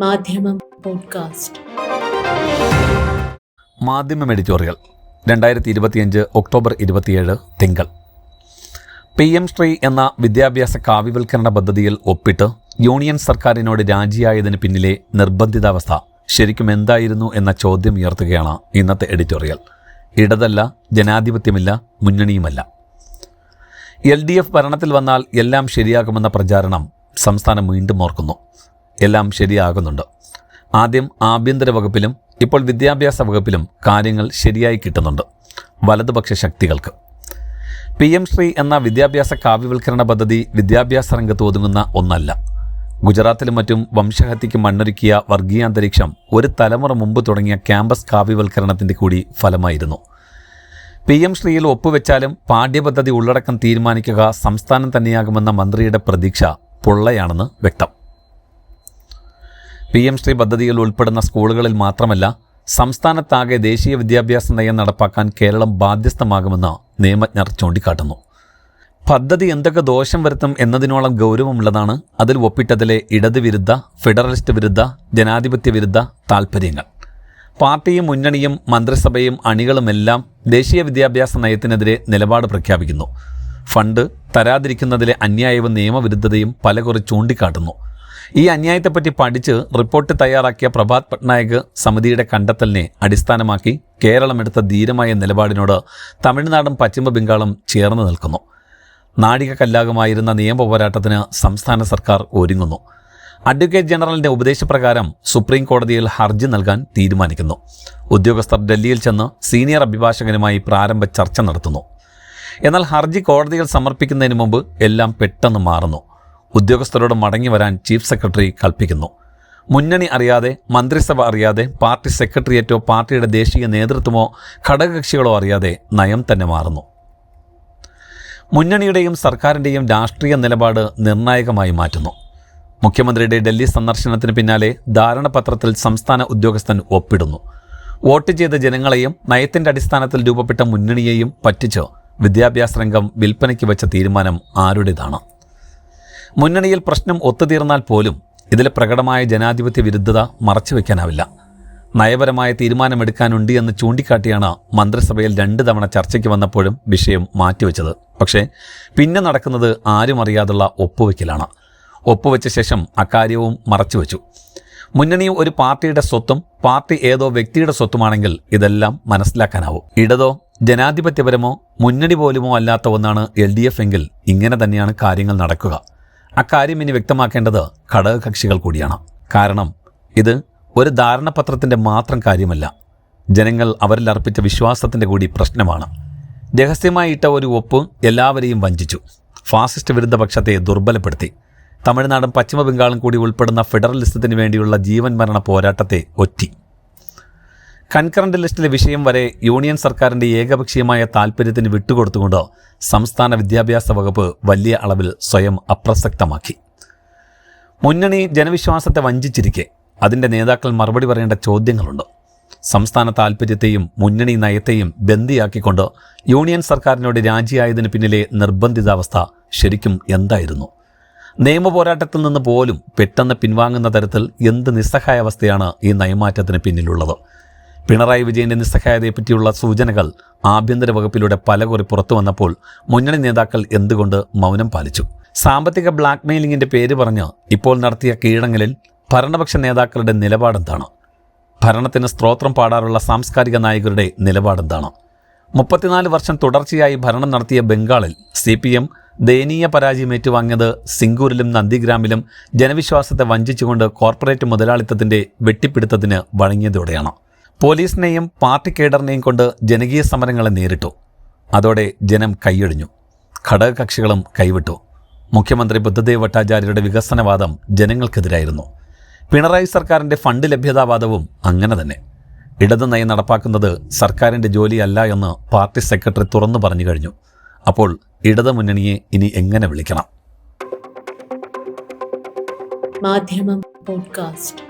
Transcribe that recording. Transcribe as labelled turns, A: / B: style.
A: മാധ്യമം പോഡ്കാസ്റ്റ്.
B: മാധ്യമം എഡിറ്റോറിയൽ രണ്ടായിരത്തി ഇരുപത്തിയഞ്ച് ഒക്ടോബർ ഇരുപത്തിയേഴ് തിങ്കൾ. പി എം ശ്രീ എന്ന വിദ്യാഭ്യാസ കാവ്യവൽക്കരണ പദ്ധതിയിൽ ഒപ്പിട്ട് യൂണിയൻ സർക്കാരിനോട് രാജിയായതിന് പിന്നിലെ നിർബന്ധിതാവസ്ഥ ശരിക്കും എന്തായിരുന്നു എന്ന ചോദ്യം ഉയർത്തുകയാണ് ഇന്നത്തെ എഡിറ്റോറിയൽ. ഇടതല്ല ജനാധിപത്യമില്ല മുന്നണിയുമല്ല. എൽ ഡി എഫ് ഭരണത്തിൽ വന്നാൽ എല്ലാം ശരിയാകുമെന്ന പ്രചാരണം സംസ്ഥാനം വീണ്ടും ഓർക്കുന്നു. എല്ലാം ശരിയാകുന്നുണ്ട്. ആദ്യം ആഭ്യന്തര വകുപ്പിലും ഇപ്പോൾ വിദ്യാഭ്യാസ വകുപ്പിലും കാര്യങ്ങൾ ശരിയായി കിട്ടുന്നുണ്ട് വലതുപക്ഷ ശക്തികൾക്ക്. പി എം ശ്രീ എന്ന വിദ്യാഭ്യാസ കാവ്യവൽക്കരണ പദ്ധതി വിദ്യാഭ്യാസ രംഗത്ത് ഒതുങ്ങുന്ന ഒന്നല്ല. ഗുജറാത്തിലും മറ്റും വംശഹത്യയ്ക്ക് മണ്ണൊരുക്കിയ വർഗീയാന്തരീക്ഷം ഒരു തലമുറ മുമ്പ് തുടങ്ങിയ ക്യാമ്പസ് കാവ്യവൽക്കരണത്തിന്റെ കൂടി ഫലമായിരുന്നു. പി എം ശ്രീയിൽ ഒപ്പുവെച്ചാലും പാഠ്യപദ്ധതി ഉള്ളടക്കം തീരുമാനിക്കുക സംസ്ഥാനം തന്നെയാകുമെന്ന മന്ത്രിയുടെ പ്രതീക്ഷ പൊള്ളയാണെന്ന് വ്യക്തം. പി എം ശ്രീ പദ്ധതിയിൽ ഉൾപ്പെടുന്ന സ്കൂളുകളിൽ മാത്രമല്ല സംസ്ഥാനത്താകെ ദേശീയ വിദ്യാഭ്യാസ നയം നടപ്പാക്കാൻ കേരളം ബാധ്യസ്ഥമാകുമെന്ന് നിയമജ്ഞർ ചൂണ്ടിക്കാട്ടുന്നു. പദ്ധതി എന്തൊക്കെ ദോഷം വരുത്തും എന്നതിനോളം ഗൗരവമുള്ളതാണ് അതിൽ ഒപ്പിട്ടതിലെ ഇടത് വിരുദ്ധ ഫെഡറലിസ്റ്റ് വിരുദ്ധ ജനാധിപത്യ വിരുദ്ധ താൽപ്പര്യങ്ങൾ. പാർട്ടിയും മുന്നണിയും മന്ത്രിസഭയും അണികളുമെല്ലാം ദേശീയ വിദ്യാഭ്യാസ നയത്തിനെതിരെ നിലപാട് പ്രഖ്യാപിക്കുന്നു. ഫണ്ട് തരാതിരിക്കുന്നതിലെ അന്യായവും നിയമവിരുദ്ധതയും പലകുറി ചൂണ്ടിക്കാട്ടുന്നു. ഈ അന്യായത്തെപ്പറ്റി പഠിച്ച് റിപ്പോർട്ട് തയ്യാറാക്കിയ പ്രഭാത് പട്നായക് സമിതിയുടെ കണ്ടെത്തലിനെ അടിസ്ഥാനമാക്കി കേരളം എടുത്ത ധീരമായ നിലപാടിനോട് തമിഴ്നാടും പശ്ചിമ ബംഗാളും ചേർന്ന് നിൽക്കുന്നു. നാഴികക്കല്ലാകുമായിരുന്ന നിയമ പോരാട്ടത്തിന് സംസ്ഥാന സർക്കാർ ഒരുങ്ങുന്നു. അഡ്വക്കേറ്റ് ജനറലിന്റെ ഉപദേശപ്രകാരം സുപ്രീം കോടതിയിൽ ഹർജി നൽകാൻ തീരുമാനിക്കുന്നു. ഉദ്യോഗസ്ഥർ ഡൽഹിയിൽ ചെന്ന് സീനിയർ അഭിഭാഷകനുമായി പ്രാരംഭ ചർച്ച നടത്തുന്നു. എന്നാൽ ഹർജി കോടതിയിൽ സമർപ്പിക്കുന്നതിന് മുമ്പ് എല്ലാം പെട്ടെന്ന് മാറുന്നു. ഉദ്യോഗസ്ഥരോട് മടങ്ങി വരാൻ ചീഫ് സെക്രട്ടറി കൽപ്പിക്കുന്നു. മുന്നണി അറിയാതെ മന്ത്രിസഭ അറിയാതെ പാർട്ടി സെക്രട്ടേറിയറ്റോ പാർട്ടിയുടെ ദേശീയ നേതൃത്വമോ ഘടകകക്ഷികളോ അറിയാതെ നയം തന്നെ മാറുന്നു. മുന്നണിയുടെയും സർക്കാരിന്റെയും രാഷ്ട്രീയ നിലപാട് നിർണായകമായി മാറ്റുന്നു. മുഖ്യമന്ത്രിയുടെ ഡൽഹി സന്ദർശനത്തിന് പിന്നാലെ ധാരണപത്രത്തിൽ സംസ്ഥാന ഉദ്യോഗസ്ഥൻ ഒപ്പിടുന്നു. വോട്ട് ചെയ്ത ജനങ്ങളെയും നയത്തിന്റെ അടിസ്ഥാനത്തിൽ രൂപപ്പെട്ട മുന്നണിയെയും പറ്റിച്ച് വിദ്യാഭ്യാസ രംഗം വിൽപ്പനയ്ക്ക് വെച്ച തീരുമാനം ആരുടേതാണ്? മുന്നണിയിൽ പ്രശ്നം ഒത്തുതീർന്നാൽ പോലും ഇതിലെ പ്രകടമായ ജനാധിപത്യ വിരുദ്ധത മറച്ചുവെക്കാനാവില്ല. നയപരമായ തീരുമാനമെടുക്കാനുണ്ട് എന്ന് ചൂണ്ടിക്കാട്ടിയാണ് മന്ത്രിസഭയിൽ രണ്ട് തവണ ചർച്ചയ്ക്ക് വന്നപ്പോഴും വിഷയം മാറ്റിവെച്ചത്. പക്ഷേ പിന്നെ നടക്കുന്നത് ആരും അറിയാതുള്ള ഒപ്പുവെക്കലാണ്. ഒപ്പുവെച്ച ശേഷം അക്കാര്യവും മറച്ചുവെച്ചു. മുന്നണി ഒരു പാർട്ടിയുടെ സ്വത്തും പാർട്ടി ഏതോ വ്യക്തിയുടെ സ്വത്തുമാണെങ്കിൽ ഇതെല്ലാം മനസ്സിലാക്കാനാവും. ഇടതോ ജനാധിപത്യപരമോ മുന്നണി പോലുമോ അല്ലാത്ത ഒന്നാണ് എൽ ഡി എഫ് എങ്കിൽ ഇങ്ങനെ തന്നെയാണ് കാര്യങ്ങൾ നടക്കുക. അക്കാര്യം ഇനി വ്യക്തമാക്കേണ്ടത് ഘടകകക്ഷികൾ കൂടിയാണ്. കാരണം ഇത് ഒരു ധാരണപത്രത്തിന്റെ മാത്രം കാര്യമല്ല. ജനങ്ങൾ അവരിൽ അർപ്പിച്ച വിശ്വാസത്തിന്റെ കൂടി പ്രശ്നമാണ്. രഹസ്യമായി ഇട്ട ഒരു ഒപ്പ് എല്ലാവരെയും വഞ്ചിച്ചു. ഫാസിസ്റ്റ് വിരുദ്ധ പക്ഷത്തെ ദുർബലപ്പെടുത്തി. തമിഴ്നാടും പശ്ചിമ ബംഗാളും കൂടി ഉൾപ്പെടുന്ന ഫെഡറലിസത്തിന് വേണ്ടിയുള്ള ജീവൻ മരണ പോരാട്ടത്തെ ഒറ്റി. കൺകറന്റ് ലിസ്റ്റിലെ വിഷയം വരെ യൂണിയൻ സർക്കാരിന്റെ ഏകപക്ഷീയമായ താൽപ്പര്യത്തിന് വിട്ടുകൊടുത്തുകൊണ്ട് സംസ്ഥാന വിദ്യാഭ്യാസ വകുപ്പ് വലിയ അളവിൽ സ്വയം അപ്രസക്തമാക്കി. മുന്നണി ജനവിശ്വാസത്തെ വഞ്ചിച്ചിരിക്കെ അതിന്റെ നേതാക്കൾ മറുപടി പറയേണ്ട ചോദ്യങ്ങളുണ്ട്. സംസ്ഥാന താൽപ്പര്യത്തെയും മുന്നണി നയത്തെയും ബന്ദിയാക്കിക്കൊണ്ട് യൂണിയൻ സർക്കാരിനോട് രാജിയായതിനു പിന്നിലെ നിർബന്ധിതാവസ്ഥ ശരിക്കും എന്തായിരുന്നു? നിയമ പോരാട്ടത്തിൽ നിന്ന് പോലും പെട്ടെന്ന് പിൻവാങ്ങുന്ന തരത്തിൽ എന്ത് നിസ്സഹായാവസ്ഥയാണ് ഈ നയമാറ്റത്തിന് പിന്നിലുള്ളത്? പിണറായി വിജയന്റെ നിസ്സഹായതയെപ്പറ്റിയുള്ള സൂചനകൾ ആഭ്യന്തര വകുപ്പിലൂടെ പലകുറി പുറത്തു വന്നപ്പോൾ മുന്നണി നേതാക്കൾ എന്തുകൊണ്ട് മൗനം പാലിച്ചു? സാമ്പത്തിക ബ്ലാക്ക് മെയിലിംഗിന്റെ പേര് പറഞ്ഞ് ഇപ്പോൾ നടത്തിയ കീഴടങ്ങലിൽ ഭരണപക്ഷ നേതാക്കളുടെ നിലപാടെന്താണ്? ഭരണത്തിന് സ്ത്രോത്രം പാടാറുള്ള സാംസ്കാരിക നായകരുടെ നിലപാടെന്താണ്? മുപ്പത്തിനാല് വർഷം തുടർച്ചയായി ഭരണം നടത്തിയ ബംഗാളിൽ സി പി എം ദയനീയ പരാജയം ഏറ്റുവാങ്ങിയത് സിംഗൂരിലും നന്ദിഗ്രാമിലും ജനവിശ്വാസത്തെ വഞ്ചിച്ചുകൊണ്ട് കോർപ്പറേറ്റ് മുതലാളിത്തത്തിന്റെ വെട്ടിപ്പിടുത്തത്തിന് വഴങ്ങിയതോടെയാണ്. പോലീസിനെയും പാർട്ടി കേഡറിനെയും കൊണ്ട് ജനകീയ സമരങ്ങളെ നേരിട്ടു. അതോടെ ജനം കൈയൊഴിഞ്ഞു. ഘടകകക്ഷികളും കൈവിട്ടു. മുഖ്യമന്ത്രി ബുദ്ധദേവ് ഭട്ടാചാര്യരുടെ വികസനവാദം ജനങ്ങൾക്കെതിരായിരുന്നു. പിണറായി സർക്കാരിന്റെ ഫണ്ട് ലഭ്യതാവാദവും അങ്ങനെ തന്നെ. ഇടത് നയം നടപ്പാക്കുന്നത് സർക്കാരിന്റെ ജോലിയല്ല എന്ന് പാർട്ടി സെക്രട്ടറി തുറന്നു പറഞ്ഞു കഴിഞ്ഞു. അപ്പോൾ ഇടതു മുന്നണിയെ ഇനി എങ്ങനെ വിളിക്കണം?
A: മാധ്യമം പോഡ്കാസ്റ്റ്.